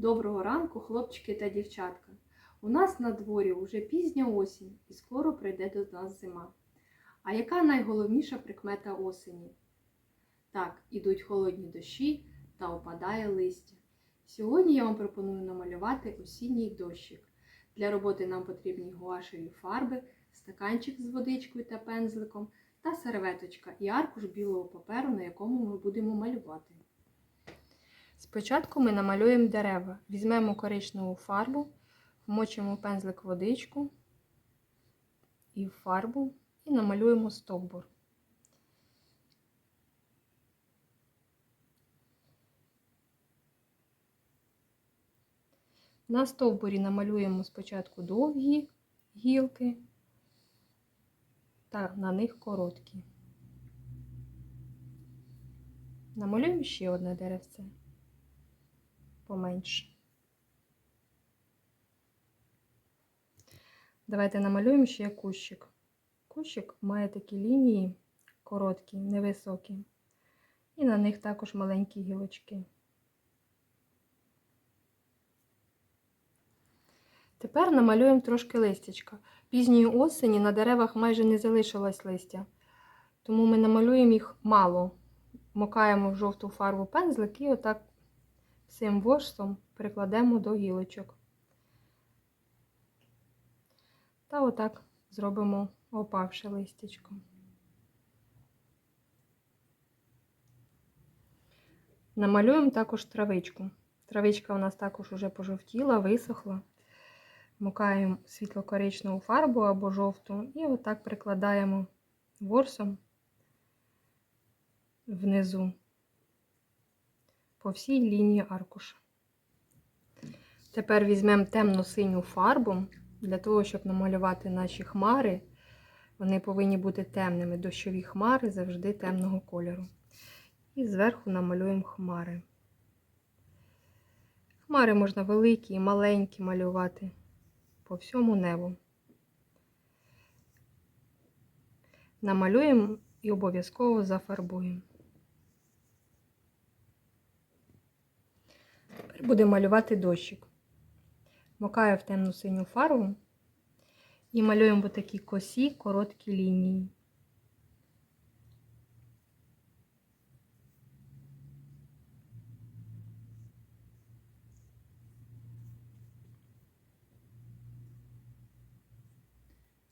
Доброго ранку, хлопчики та дівчатка. У нас на дворі уже пізня осінь і скоро прийде до нас зима. А яка найголовніша прикмета осені? Так, ідуть холодні дощі та опадає листя. Сьогодні я вам пропоную намалювати осінній дощик. Для роботи нам потрібні гуашеві фарби, стаканчик з водичкою та пензликом та серветочка і аркуш білого паперу, на якому ми будемо малювати. Спочатку ми намалюємо дерева. Візьмемо коричневу фарбу, вмочимо пензлик водичку і фарбу і намалюємо стовбур. На стовбурі намалюємо спочатку довгі гілки та на них короткі. Намалюємо ще одне деревце поменше. Давайте намалюємо ще кущик. Кущик має такі лінії короткі, невисокі, і на них також маленькі гілочки. Тепер намалюємо трошки листячка. Пізньої осені на деревах майже не залишилось листя, тому ми намалюємо їх мало. Мокаємо в жовту фарбу пензлик і отак цим ворсом прикладемо до гілочок. Та отак зробимо опавше листячко. Намалюємо також травичку. Травичка у нас також уже пожовтіла, висохла. Мукаємо світло-коричневу фарбу або жовту і отак прикладаємо ворсом внизу по всій лінії аркуша. Тепер візьмемо темно-синю фарбу для того, щоб намалювати наші хмари. Вони повинні бути темними. Дощові хмари завжди темного кольору. І зверху намалюємо хмари. Хмари можна великі і маленькі малювати по всьому небу. Намалюємо і обов'язково зафарбуємо. Будемо малювати дощик. Мокаю в темну синю фарбу і малюємо такі косі короткі лінії.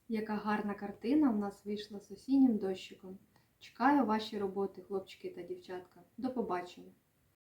Яка гарна картина в нас вийшла з осіннім дощиком. Чекаю ваші роботи, хлопчики та дівчатка. До побачення!